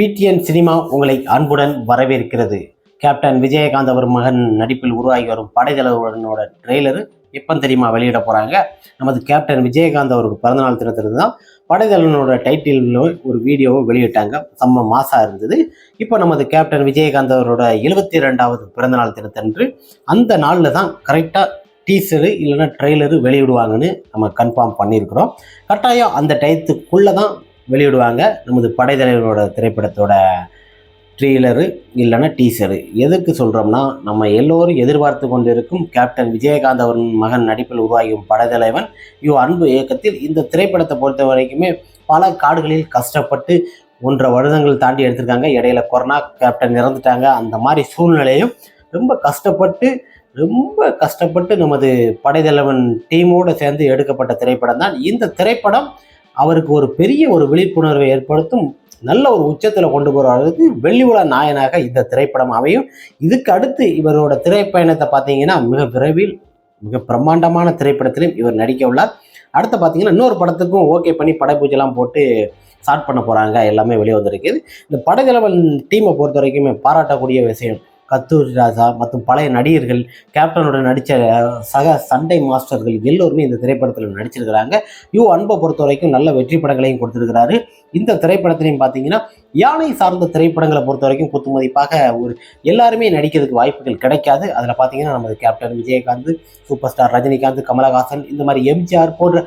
PTN cinema உங்களை அன்புடன் வரவேற்கிறது. கேப்டன் விஜயகாந்த் அவர் மகன் நடிப்பில் உருவாகி வரும் படைத்தலைவனோட ட்ரெய்லரு எப்போ தெரியுமா வெளியிட போகிறாங்க நமது கேப்டன் விஜயகாந்த் அவருக்கு பிறந்தநாள் தினத்திலிருந்து தான் படைத்தலைவனோட டைட்டிலில் ஒரு வீடியோவை வெளியிட்டாங்க. செம்ம மாசாக இருந்தது. இப்போ நமது கேப்டன் விஜயகாந்த் அவரோட எழுபத்தி ரெண்டாவது பிறந்தநாள் தினத்தன்று அந்த நாளில் தான் கரெக்டாக டீசரு இல்லைன்னா ட்ரெய்லரு வெளியிடுவாங்கன்னு நம்ம கன்ஃபார்ம் பண்ணியிருக்கிறோம். கட்டாயம் அந்த டயத்துக்குள்ளே தான் வெளியிடுவாங்க. நமது படைத்தலைவரோட திரைப்படத்தோட ட்ரெய்லரு இல்லைன்னா டீசரு. எதுக்கு சொல்கிறோம்னா நம்ம எல்லோரும் எதிர்பார்த்து கொண்டிருக்கும் கேப்டன் விஜயகாந்த் அவரின் மகன் நடிப்பில் உருவாகும் படைத்தலைவன் யோ அன்பு இயக்கத்தில் இந்த திரைப்படத்தை பொறுத்த வரைக்குமே பல காடுகளில் கஷ்டப்பட்டு ஒன்றரை வருடங்கள் தாண்டி எடுத்திருக்காங்க. இடையில கொரோனா கேப்டன் இறந்துட்டாங்க. அந்த மாதிரி சூழ்நிலையும் ரொம்ப கஷ்டப்பட்டு ரொம்ப கஷ்டப்பட்டு நமது படைத்தலைவன் டீமோடு சேர்ந்து எடுக்கப்பட்ட திரைப்படம் தான் இந்த திரைப்படம் அவருக்கு ஒரு பெரிய ஒரு விழிப்புணர்வை ஏற்படுத்தும் நல்ல ஒரு உச்சத்தில் கொண்டு போகிற அளவுக்கு வெள்ளி உலக நாயனாக இந்த திரைப்படம் அமையும். இதுக்கு அடுத்து இவரோட திரைப்பயணத்தை பார்த்தீங்கன்னா மிக விரைவில் மிக பிரம்மாண்டமான திரைப்படத்திலும் இவர் நடிக்க உள்ளார். அடுத்து பார்த்தீங்கன்னா இன்னொரு படத்துக்கும் ஓகே பண்ணி படைப்பூச்செல்லாம் போட்டு ஸ்டார்ட் பண்ண போகிறாங்க எல்லாமே வெளியே வந்திருக்குது. இந்த படத்தலைவன் டீமை பொறுத்த வரைக்குமே பாராட்டக்கூடிய விஷயம் கத்தூரி ராஜா மற்றும் பழைய நடிகர்கள் கேப்டனுடன் நடித்த சக சண்டை மாஸ்டர்கள் எல்லோருமே இந்த திரைப்படத்தில் நடிச்சிருக்கிறாங்க. யூ அன்பை பொறுத்த வரைக்கும் நல்ல வெற்றி படங்களையும் கொடுத்துருக்கிறாரு. இந்த திரைப்படத்திலையும் பார்த்தீங்கன்னா யானை சார்ந்த திரைப்படங்களை பொறுத்த வரைக்கும் குத்துமதிப்பாக ஒரு எல்லாருமே நடிக்கிறதுக்கு வாய்ப்புகள் கிடைக்காது. அதில் பார்த்தீங்கன்னா நமது captain Vijayakanth super star Rajinikanth Kamal Haasan இந்த மாதிரி எம்ஜிஆர் போன்ற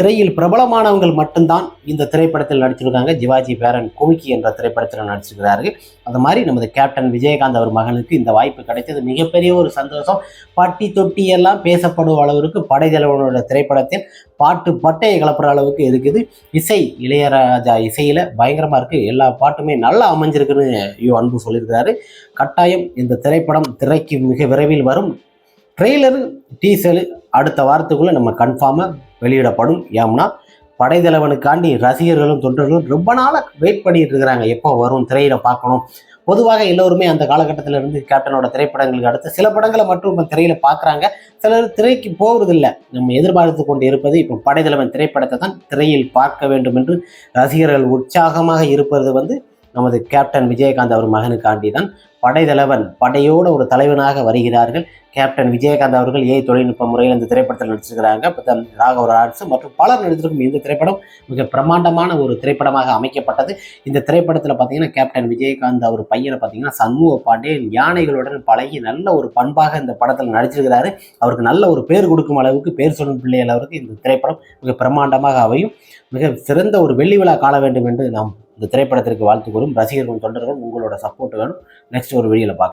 திரையில் பிரபலமானவங்கள் மட்டும்தான் இந்த திரைப்படத்தில் நடிச்சிருக்காங்க. சிவாஜி பேரன் குமிக்கி என்ற திரைப்படத்தில் நடிச்சிருக்கிறார்கள். அது மாதிரி நமது கேப்டன் விஜயகாந்த் அவர் மகனுக்கு இந்த வாய்ப்பு கிடைத்தது. மிகப்பெரிய ஒரு சந்தோஷம். பட்டி தொட்டி எல்லாம் பேசப்படும் அளவிற்கு படைதலைவனோட திரைப்படத்தில் பாட்டு பட்டையை கிளப்புற அளவுக்கு இருக்குது. இசை இளையராஜா இசையில் பயங்கரமாக இருக்குது எல்லா பாட்டுமே நல்லா அமைஞ்சிருக்குன்னு யோ அன்பு சொல்லியிருக்கிறாரு. கட்டாயம் இந்த திரைப்படம் திரைக்கு மிக விரைவில் வரும். ட்ரெய்லரு டீசரு அடுத்த வாரத்துக்குள்ளே நம்ம கன்ஃபார்மாக வெளியிடப்படும். ஏம்னா படைத்தலைவனுக்காண்டி ரசிகர்களும் தொண்டர்களும் ரொம்ப நாளாக வெயிட் பண்ணிட்டு இருக்கிறாங்க. எப்போ வரும் திரையில பார்க்கணும். பொதுவாக எல்லோருமே அந்த காலகட்டத்தில் இருந்து கேப்டனோட திரைப்படங்களுக்கு அடுத்து சில படங்களை மட்டும் இப்போ திரையில பார்க்குறாங்க. சிலர் திரைக்கு போகிறதில்ல நம்ம எதிர்பார்த்து கொண்டு இருப்பது இப்போ படைத்தலைவன் திரைப்படத்தை தான் திரையில் பார்க்க வேண்டும் என்று ரசிகர்கள் உற்சாகமாக இருப்பது வந்து நமது கேப்டன் விஜயகாந்த் அவர் மகனுக்காண்டி தான் படைத்தலைவன் படையோட ஒரு தலைவனாக வருகிறார்கள். கேப்டன் விஜயகாந்த் அவர்கள் ஏ தொழில்நுட்ப முறையில் இந்த திரைப்படத்தில் நடிச்சிருக்கிறாங்க. ராகவ ராட்ஸ் மற்றும் பலர் நடித்திருக்கும் இந்த திரைப்படம் மிக பிரமாண்டமான ஒரு திரைப்படமாக அமைக்கப்பட்டது. இந்த திரைப்படத்தில் பார்த்தீங்கன்னா கேப்டன் விஜயகாந்த் அவர் பையனை பார்த்தீங்கன்னா சண்முக பாண்டியன் யானைகளுடன் பழகி நல்ல ஒரு பண்பாக இந்த படத்தில் நடிச்சிருக்கிறாரு. அவருக்கு நல்ல ஒரு பேர் கொடுக்கும் அளவுக்கு பேர் சொல்லும் பிள்ளைகள் அவருக்கு இந்த திரைப்படம் மிக பிரமாண்டமாக அமையும். மிக சிறந்த ஒரு வெள்ளி விழா காண வேண்டும் என்று நாம் இந்த திரைப்படத்திற்கு வாழ்த்து கூறும் ரசிகர்களும் தொண்டர்களும் உங்களோட சப்போர்ட் வேணும். நெக்ஸ்ட் ஒரு வீடியோவில் பார்க்கலாம்.